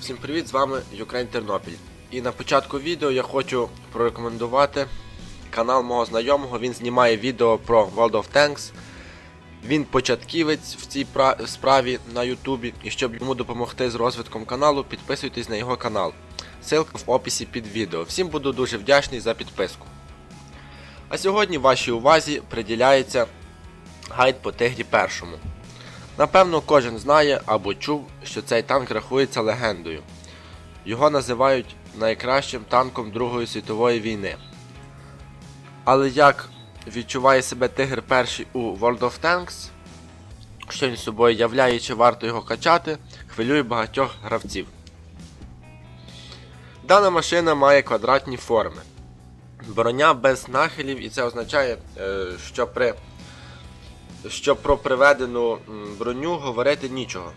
Всім привіт, з вами Ukraine Тернопіль. І на початку відео я хочу прорекомендувати канал мого знайомого. Він знімає відео про World of Tanks. Він початківець в цій пра- справі на Ютубі. І щоб йому допомогти з розвитком каналу, підписуйтесь на його канал. Ссылка в описі під відео. Всім буду дуже вдячний за підписку. А сьогодні вашій увазі приділяється гайд по Тигрі першому. Напевно, кожен знає або чув, що цей танк рахується легендою. Його називають найкращим танком Другої світової війни. Але як відчуває себе Тигр перший у World of Tanks, що він собою являє чи варто його качати, хвилює багатьох гравців. Дана машина має квадратні форми. Броня без нахилів, і це означає, е, що при що про приведену броню говорити нічого.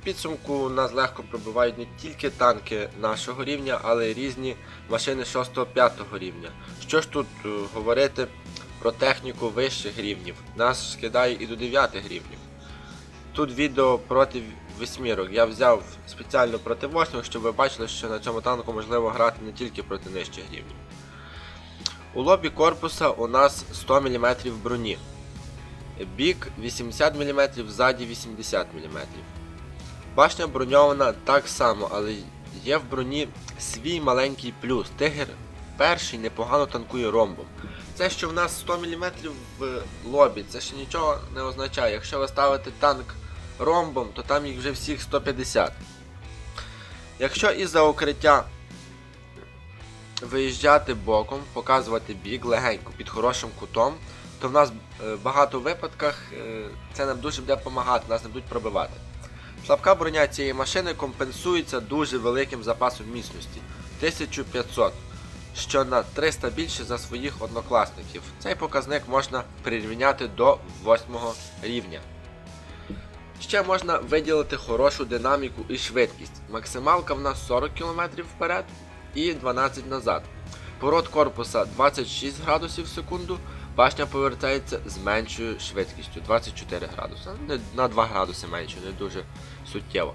В підсумку нас легко пробивають не тільки танки нашого рівня, але й різні машини 6-5 рівня. Що ж тут е, говорити про техніку вищих рівнів? Нас скидає і до 9 рівнів. Тут відео проти восьмірок. Я взяв спеціально проти восьмих, щоб ви бачили, що на цьому танку можливо грати не тільки проти нижчих рівнів. У лобі корпуса у нас 100 мм броні. Бік 80 мм, ззаді 80 мм. Башня броньована так само, але є в броні свій маленький плюс. Тигр перший непогано танкує ромбом. Це, що в нас 100 мм в лобі, це ще нічого не означає. Якщо ви ставите танк ромбом, то там їх вже всіх 150. Якщо із-за укриття виїжджати боком, показувати бік легенько під хорошим кутом, то в нас е, багато випадках е, це нам дуже буде допомагати, нас не будуть пробивати. Слабка броня цієї машини компенсується дуже великим запасом міцності 1500, що на 300 більше за своїх однокласників. Цей показник можна прирівняти до 8 рівня. Ще можна виділити хорошу динаміку і швидкість. Максималка в нас 40 км вперед і 12 назад. Поворот корпуса 26 градусів в секунду, башня повертається з меншою швидкістю 24 градуси. На 2 градуси менше, не дуже суттєво.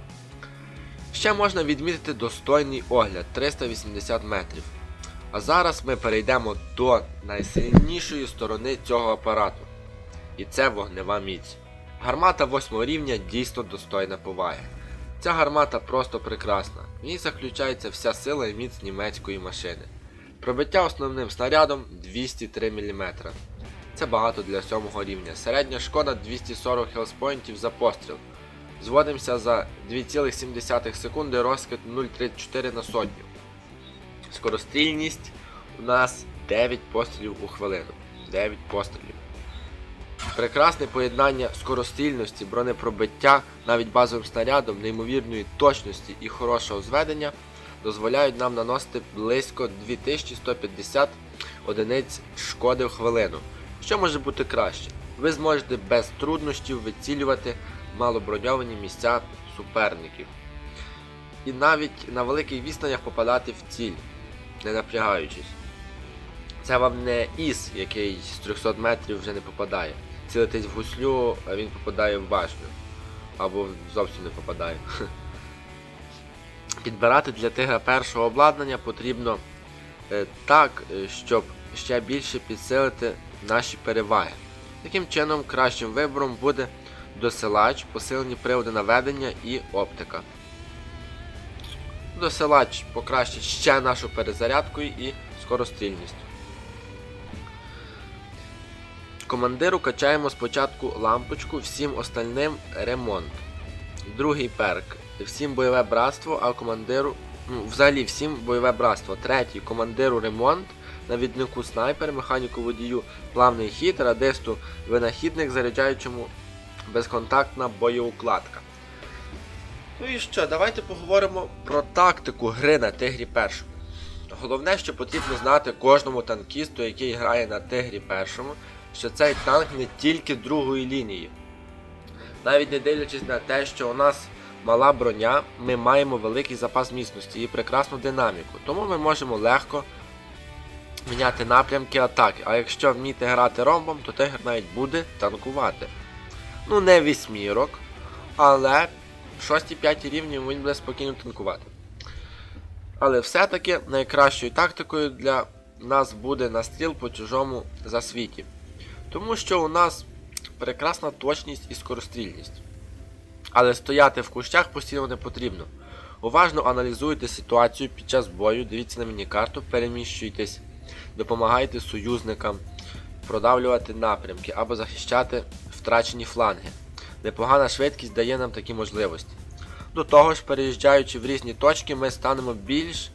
Ще можна відмітити достойний огляд 380 метрів. А зараз ми перейдемо до найсильнішої сторони цього апарату. І це вогнева міць. Гармата 8 рівня дійсно достойна поваги. Ця гармата просто прекрасна. В ній заключається вся сила і міць німецької машини. Пробиття основним снарядом 203 мм. Це багато для 7 рівня. Середня шкода 240 хелспоінтів за постріл. Зводимося за 2,7 секунди розкид 0,34 на сотню. Скорострільність у нас 9 пострілів у хвилину. 9 пострілів. Прекрасне поєднання скорострільності, бронепробиття навіть базовим снарядом, неймовірної точності і хорошого зведення дозволяють нам наносити близько 2150 одиниць шкоди в хвилину. Що може бути краще? Ви зможете без труднощів вицілювати малоброньовані місця суперників. І навіть на великих відстанях попадати в ціль, не напрягаючись. Це вам не іс, який з 300 метрів вже не попадає. Цілитись в гуслю, а він попадає в башню. Або зовсім не попадає. Підбирати для тигра першого обладнання потрібно е, так, е, щоб ще більше підсилити наші переваги. Таким чином, кращим вибором буде досилач, посилені приводи наведення і оптика. Досилач покращить ще нашу перезарядку і скорострільність. Командиру качаємо спочатку лампочку, всім остальним ремонт. Другий перк. Всім бойове братство, а командиру. Ну, взагалі всім бойове братство. Третій командиру ремонт, навіднику снайпер, механіку водію, плавний хід, радисту, винахідник, заряджаючому безконтактна боєукладка. Ну і що, давайте поговоримо про тактику гри на Тигрі першому. Головне, що потрібно знати кожному танкісту, який грає на Тигрі першому, що цей танк не тільки другої лінії. Навіть не дивлячись на те, що у нас мала броня, ми маємо великий запас міцності і прекрасну динаміку, тому ми можемо легко міняти напрямки атаки. А якщо вміти грати ромбом, то тигр навіть буде танкувати. Ну, не вісьмірок, але 6-5 рівні він буде спокійно танкувати. Але все-таки найкращою тактикою для нас буде настріл по чужому засвіті. Тому що у нас прекрасна точність і скорострільність. Але стояти в кущах постійно не потрібно. Уважно аналізуйте ситуацію під час бою, дивіться на міні-карту, переміщуйтесь, допомагайте союзникам продавлювати напрямки або захищати втрачені фланги. Непогана швидкість дає нам такі можливості. До того ж, переїжджаючи в різні точки, ми станемо більш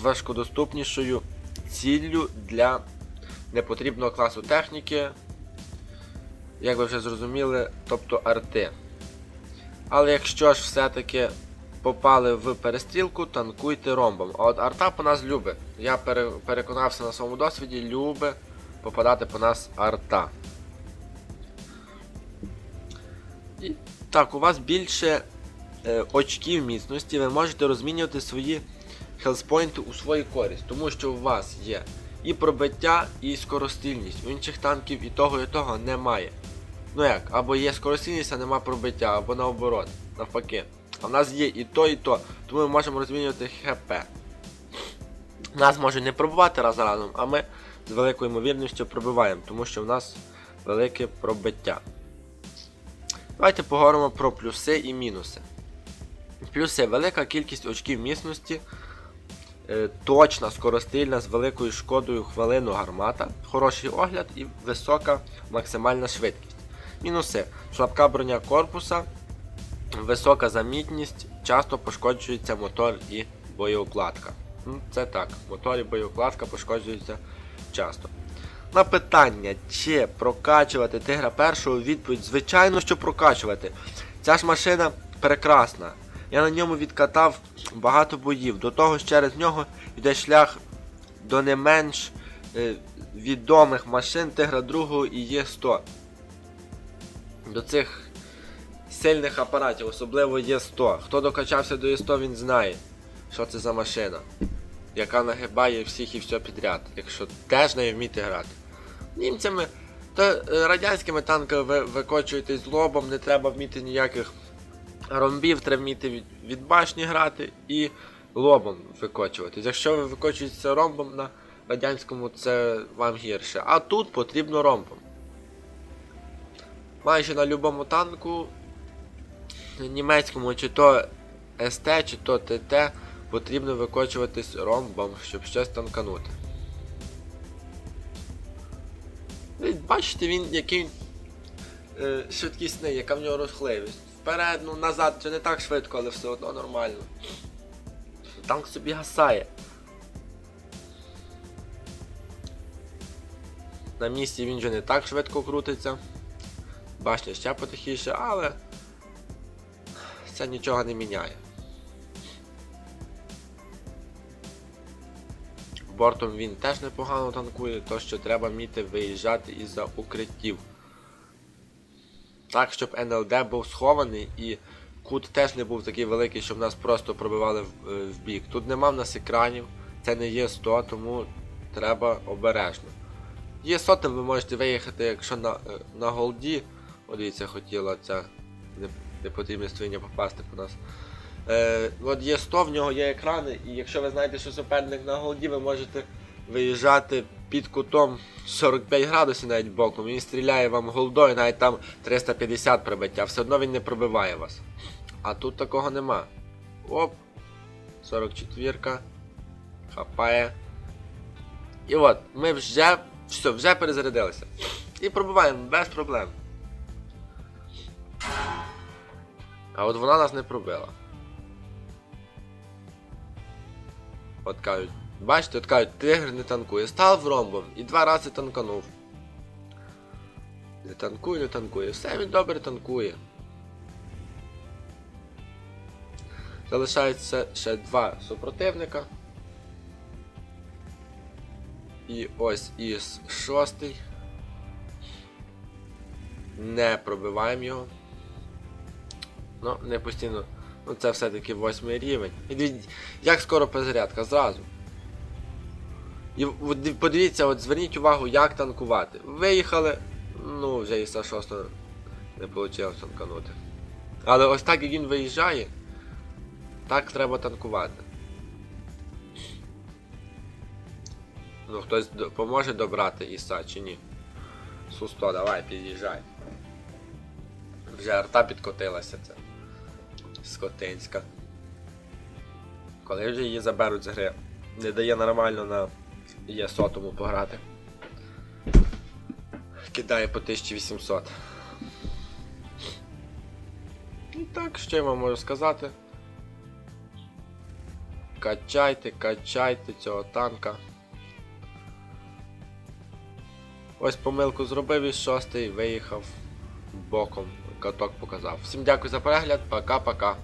важкодоступнішою ціллю для непотрібного класу техніки, як ви вже зрозуміли, тобто арти. Але якщо ж все-таки попали в перестрілку, танкуйте ромбом. А от арта по нас любить. Я переконався на своєму досвіді, любить попадати по нас арта. І так, у вас більше е, очків міцності, ви можете розмінювати свої хелспойнти у свою користь, тому що у вас є і пробиття, і скорострільність. У інших танків і того, і того немає. Ну як, або є скорострільність, а нема пробиття, або наоборот, навпаки. А в нас є і то, і то, тому ми можемо розмінювати ХП. Нас може не пробивати раз разом, а ми з великою ймовірністю пробиваємо, тому що в нас велике пробиття. Давайте поговоримо про плюси і мінуси. Плюси велика кількість очків міцності, е, точна, скорострільна з великою шкодою хвилину гармата, хороший огляд і висока максимальна швидкість. Мінуси. Слабка броня корпуса, висока замітність, часто пошкоджується мотор і боєукладка. Це так, мотор і боєукладка пошкоджуються часто. На питання, чи прокачувати тигра першого відповідь, звичайно, що прокачувати. Ця ж машина прекрасна. Я на ньому відкатав багато боїв. До того ж через нього йде шлях до не менш е, відомих машин Тигра 2 і Є100. До цих сильних апаратів, особливо Є100. Хто докачався до Є100, він знає, що це за машина, яка нагибає всіх і все підряд, якщо теж не вміти грати. Німцями та е, радянськими танками ви викочуєтесь лобом, не треба вміти ніяких ромбів, треба вміти від, від башні грати і лобом викочуватись. Якщо ви викочуєтеся ромбом на радянському, це вам гірше. А тут потрібно ромбом. Майже на будь-якому танку німецькому, чи то СТ, чи то ТТ, потрібно викочуватись ромбом, щоб щось танканути. Бачите, він який е, швидкісний, яка в нього розхливість. Вперед, ну назад, це не так швидко, але все одно нормально. Танк собі гасає. На місці він вже не так швидко крутиться. Башня ще потихіше, але це нічого не міняє. Бортом він теж непогано танкує, то що треба вміти виїжджати із-за укриттів. Так, щоб НЛД був схований і кут теж не був такий великий, щоб нас просто пробивали в, е, в бік. Тут нема в нас екранів, це не є 100, тому треба обережно. Є сотим ви можете виїхати, якщо на, е, на голді. О, дивіться, хотіла ця не, не потрібна свиня попасти по нас. Е, от є 100, в нього є екрани, і якщо ви знаєте, що суперник на голді, ви можете виїжджати під кутом 45 градусів навіть боком, він стріляє вам голдою, навіть там 350 прибиття, все одно він не пробиває вас. А тут такого нема. Оп. 44. Хапає. І от, ми вже все, вже перезарядилися. І пробиваємо без проблем. А от вона нас не пробила. От кажуть, бачите, от кажуть, тигр не танкує. Став ромбом і два рази танканув. Не танкує, не танкує. Все він добре танкує. Залишається ще два супротивника. І ось із шостий. Не пробиваємо його. Ну, не постійно. Ну це все-таки восьмий рівень. І дивіться, як скоро перезарядка, зразу. І подивіться, от зверніть увагу, як танкувати. Виїхали, ну вже і 106 не вийшло танканути. Але ось так як він виїжджає, так треба танкувати. Ну, хтось поможе добрати Іса чи ні? Су-100, давай, під'їжджай. Вже арта підкотилася це. Скотинська. Коли вже її заберуть з гри? Не дає нормально на є сотому пограти. Кидає по 1800. І так, що я вам можу сказати? Качайте, качайте цього танка. Ось помилку зробив із шостий, виїхав боком, каток показав. Всім дякую за перегляд, пока-пока.